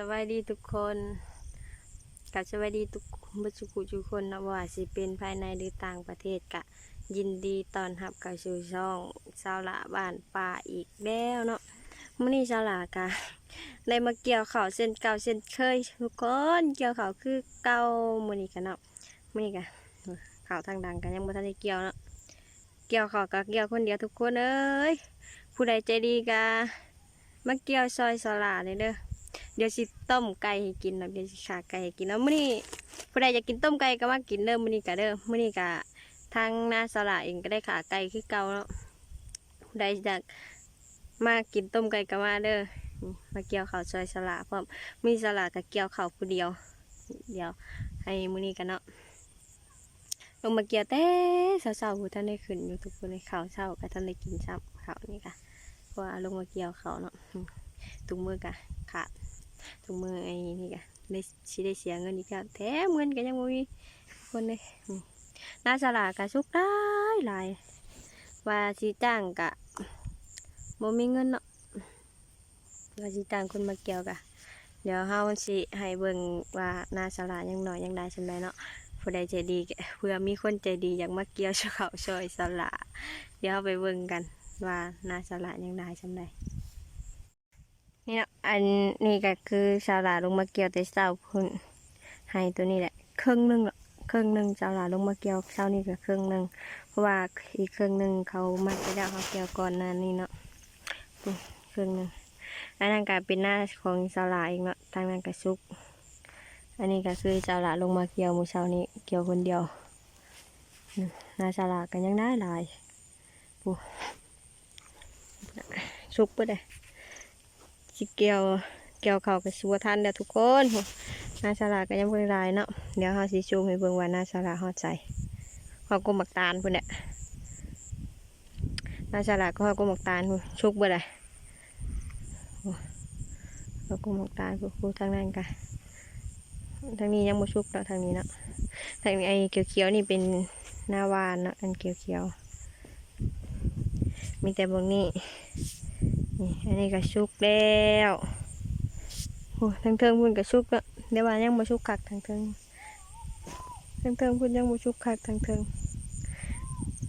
ายดีทุกคนกับสวัสดีทุกบุสุกุทุกคนนะว่าสิเป็นภายในหรือต่างประเทศกะ ยินดีตอนรับกับสู่ช่องชาวละบ้านป่าอีกแล้วเนาะมื่อนี้ชาวละกะได้มาเกี่ยวข้าวเส้นเก่าเส้นเคยทุกคนเกี่ยวข้าวคือเก่ามื่อนี้กันเนาะมื่อนี้กะข้าวทางดังกันยังบ่ทันได้เกี่ยวเนาะเกี่ยวข้าวกับเกี่ยวคนเดียวทุกคนเอ้ยผู้ใดใจดีกะมาเกี่ยวซอยสลาเลยเด้อ เดี๋ยวสิต้มไก่ให้กินเนาะเดี๋ยวสิขาไก่ให้กินเนาะมื้อนี้ผู้ใดอยากกินต้มไก่ก็มากินเด้อมื้อนี้ก็เด้อมื้อนี้ก็ทางนาสละเองก็ได้ขาไก่คือเก่าเนาะผู้ใดอยากมากินต้มไก่ก็มาเด้อมาเกี่ยวข้าวซอยสละพร้อมมีสละก็เกี่ยวข้าวผู้เดียว เดี๋ยวให้มื้อนี้กันเนาะลงมาเกี่ยวแต่เช้าๆผู้ท่านได้ขึ้นอยู่ทุกคนในข้าวเช้าก็ท่านได้กินซ้ำข้าวนี่ค่ะเพราะว่าลงมาเกี่ยวเขาเนาะอืมถุงมือกะขาด ถุงมือไอ้นี่กะได้สิได้เสียเงินอีกแล้วแถมเงินก็ยังมีคนเลยน้าสลากะสุกได้หลายว่าสิจ้างกะบ่มีเงินเนาะว่าสิจ้างคนมาเกี่ยวกะเดี๋ยวเฮาสิให้เบิ่งว่าน้าสลายังน้อยยังได้สำใดเนาะผู้ใดใจดีเพื่อมีคนใจดีอยากมาเกี่ยวเขาช่วยสลาเดี๋ยวไปเบิ่งกันว่าน้าสลายังได้สำใด นี่เนาะอันนี้ก็คือชาวลาลงมาเกี่ยวแต่เช้าพุ่นให้ตัวนี้แหละครึ่งหนึงเครึ่งหนึ่งชาวลาลงมาเกี่ยวเช้านี้ก็ครึ่งหนึ่งเพราะว่าอีกครึ่งหนึ่งเขามาไปแล้วเขาเกี่ยวก่อนนานี้เนาะครึ่งหนึ่งอันนั้นก็เป็นหน้าของชาวลาเองเนาะทางนั้นก็ซุก อันนี้ก็คือชาวลาลงมาเกี่ยวมื้อเช้านี้เกี่ยวคนเดียวหน้าชาวลาก็ยังได้หลายปูซุกไปเลย สิเกี่ยวเกี่ยวเขากับสัวทันเดี๋ยวทุกคนโหหน้าลาก็ยังเพิ่งลายเนาะเดี๋ยวเขาสิชูให้เบิ่งว่าหน้าลาดฮอดใจเขากุมหมักตาลพุ่นเนี่ยหน้าลาก็เขากุมหมักตาลพุ่นชุกบ่ได้เขากุมหมักตาลพุ่นพุ่ทางนั้นกันทางนี้ยังบ่ชุกเนาะทางนี้เนาะทางนี้ไอ้เขียวๆนี่เป็นหน้าวานเนาะอันเขียวๆมีแต่เบางนี้ นี่อันนี้ก็ชุกแล้วโอ้ทางเทิงพุ่นก็ชุกแล้วเดี๋ยวว่ายังบ่ชุกคักทางเทิงทางเทิงพุ่นยังบ่ชุกคักทางเทิง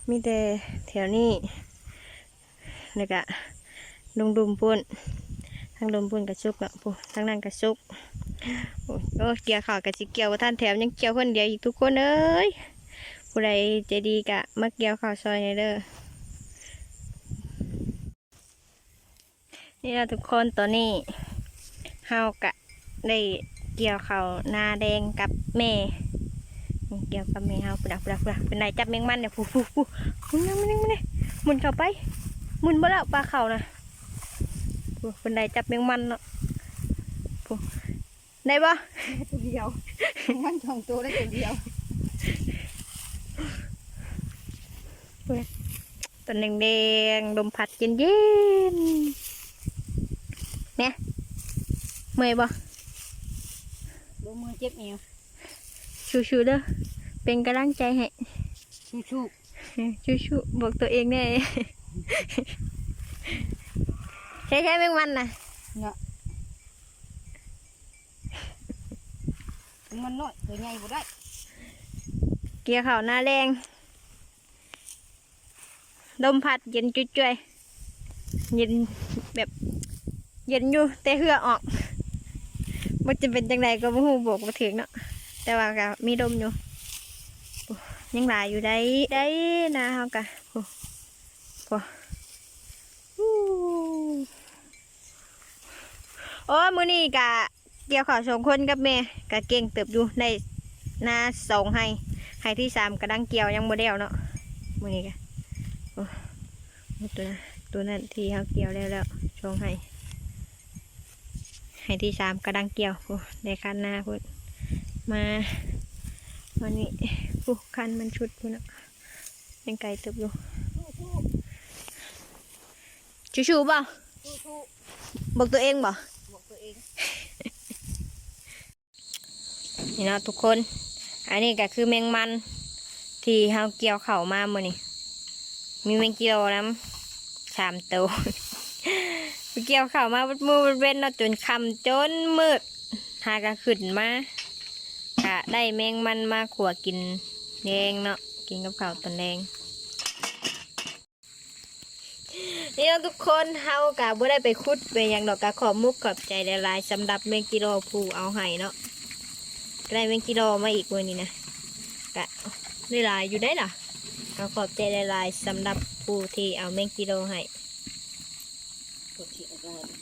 มีแต่แถวนี้แล้วก็ลงดุมพุ่นทางดุมพุ่นก็ชุกแล้วปุ๊ทางนั้นก็ชุกโอ้ยเกี่ยวข้าวกับสิเกี่ยวบ่ท่านแถมยังเกี่ยวคนเดียวอีกทุกคนเอ้ยผู้ใดใจดีกะมาเกี่ยวข้าวซอยให้เด้อ นี่นะทุกคนตัวนี้เฮากะได้เกี่ยวเขาหนาแดงกับแม่เกี่ยวกับแม่เฮาปุดักปุดักปุดักเป็นนายจับแมงมันเนี่ยฟูฟูฟูมุนนะมุนนะมุนนะมุนเข้าไปมุนบ่แล้วปลาเขานะเป็นนายจับแมงมันเนาะได้ปะตัวเดียวมันสองตัวได้ตัวเดียวตัวแดงๆลมพัดเย็นเย็นๆ เนี่ยเมื่อยบ่ดูมือเจ็บเอวชูๆเด้อเป็นกำลังใจให้ชูชูชูชูบอกตัวเองแน่ใช่ใช่แมงวันนะเนี่ยมันน้อยตัวใหญ่บ่ได้ เกี่ยวเขาวหน้าแรงลมพัดเย็นจุ้ยๆเย็นแบบ เย็นอยู่แต่เหือออกมันจะเป็นจังไดก็บ่ฮู้บอกมาถึงเนาะแต่ว่าก็มีลมอยู่ยังหลายอยู่ได้ได้นะเฮากะโอ้โอ้อู้โอ้มื้อนี้กะเกี่ยวข้าวสองคนกับแม่กะเก่งเติบอยู่ในนาสองให้ให้ที่สามกระดังเกี่ยวยังบ่แล้วเนาะมื้อนี้กะโอ้ตัวนั้นตัวนั้นที่เฮาเกี่ยวแล้วแล้วสองให้ ให้ที่สามกระดังเกี่ยวพูได้คันหน้าพูดมาวันนี้พูคันมันชุดพูนะยังไกลเติบอยู่ชูชูๆบ่ชูชูบอกตัวเองบ่บอกตัวเองนี่เนาะทุกคน อันนี้ก็คือแมงมัน ที่เฮาเกี่ยวเข่าวมาเมื่อนี้มีแมงกิโลน้ำสามตัว ไปเกี่ยวเข่าวมาบดมือบดเว้นเนาะจนคำจนมืดหากะขึ้นมากะได้แมงมันมาขัวกินแดงเนาะกินกับข้าวตอนแดงนี่เราะทุกคนเฮากะบ่ได้ไปคุดไปยังดอกกะขอบมุกขอบใจหลายๆสำหรับแมงกิโลผู้เอาให้เนาะก็ได้แมงกิโลมาอีกวันนี้นะกะได้หลายอยู่ได้ล่ะก็ขอบใจหลายๆสำหรับผู้ที่เอาแมงกิโลให้ Oh.